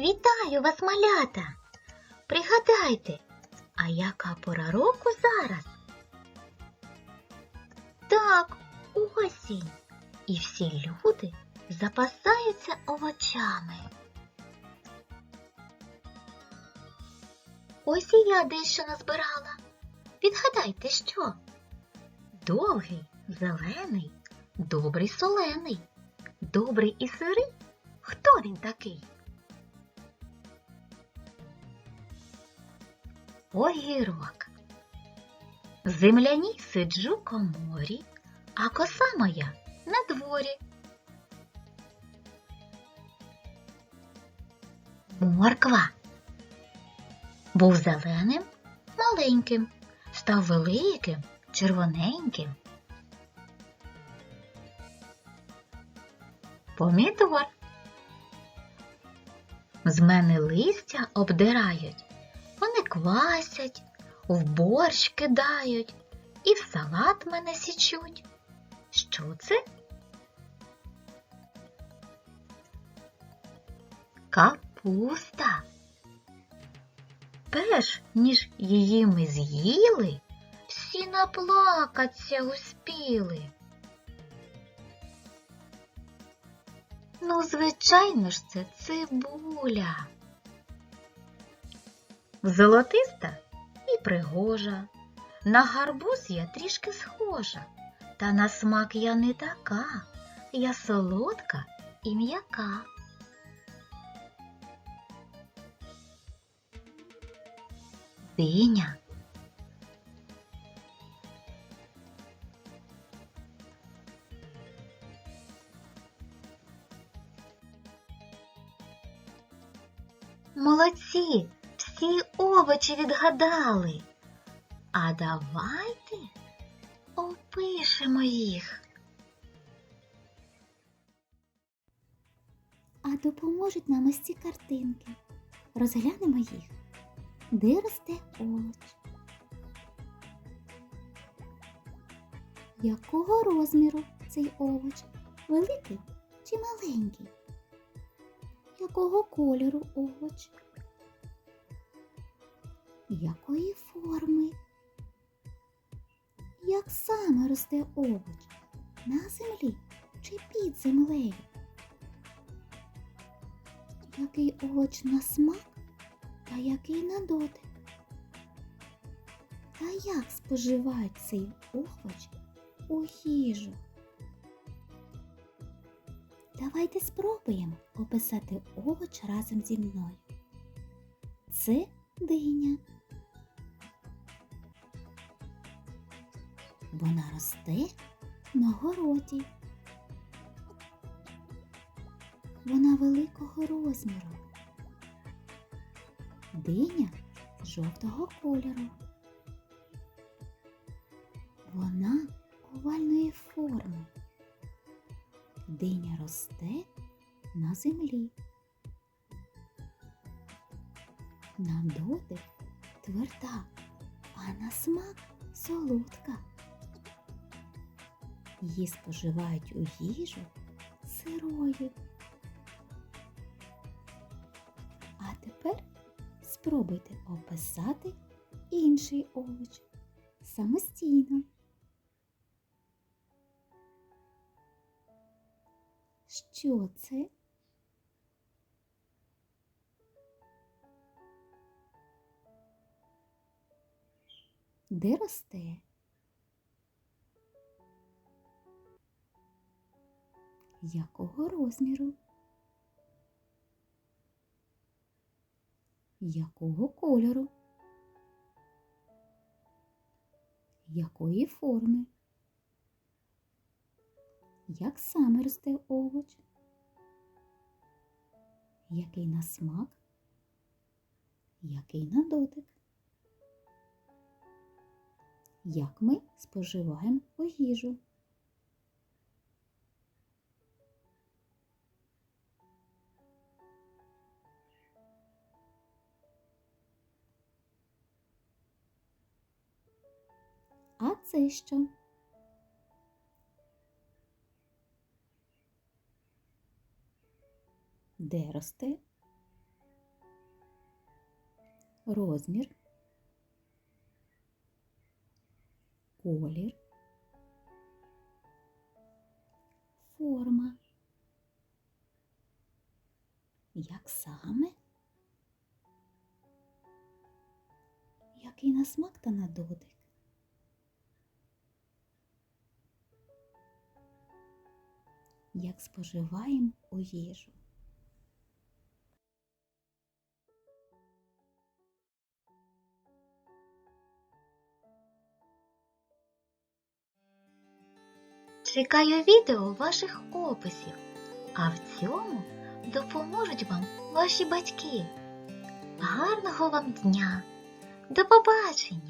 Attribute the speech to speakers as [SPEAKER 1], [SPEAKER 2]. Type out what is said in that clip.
[SPEAKER 1] Вітаю вас, малята! Пригадайте, а яка пора року зараз? Так, осінь. І всі люди запасаються овочами. Ось і я дещо назбирала. Відгадайте, що? Довгий, зелений, добрий солений, добрий і сирий. Хто він такий? Огірок. Земляній сиджу коморі, а коса моя на дворі. Морква. Був зеленим, маленьким, став великим, червоненьким. Помідор. З мене листя обдирають, квасять, в борщ кидають і в салат мене січуть. Що це? Капуста. Перш ніж її ми з'їли, всі наплакаться успіли. Ну, звичайно ж, це цибуля. Золотиста і пригожа. На гарбуз я трішки схожа, та на смак я не така, я солодка і м'яка. Диня. Молодці, всі овочі відгадали. А давайте опишемо їх.
[SPEAKER 2] А допоможуть нам ось ці картинки. Розглянемо їх. Де росте овоч? Якого розміру цей овоч? Великий чи маленький? Якого кольору овоч? Якої форми? Як саме росте овоч? На землі чи під землею? Який овоч на смак та який на дотик? Та як споживають цей овоч у їжу? Давайте спробуємо описати овоч разом зі мною. Це диня. Вона росте на городі. Вона великого розміру. Диня жовтого кольору. Вона овальної форми. Диня росте на землі. На дотик тверда, а на смак солодка. Її споживають у їжу сирою. А тепер спробуйте описати інший овоч самостійно. Що це? Де росте? Якого розміру? Якого кольору? Якої форми? Як саме росте овоч? Який на смак? Який на дотик? Як ми споживаємо їжу? Це що? Де росте? розмір, колір, форма. Як саме? Який на смак та на дотик? Як споживаємо у їжу?
[SPEAKER 1] Чекаю відео ваших описів, а в цьому допоможуть вам ваші батьки. Гарного вам дня! До побачення!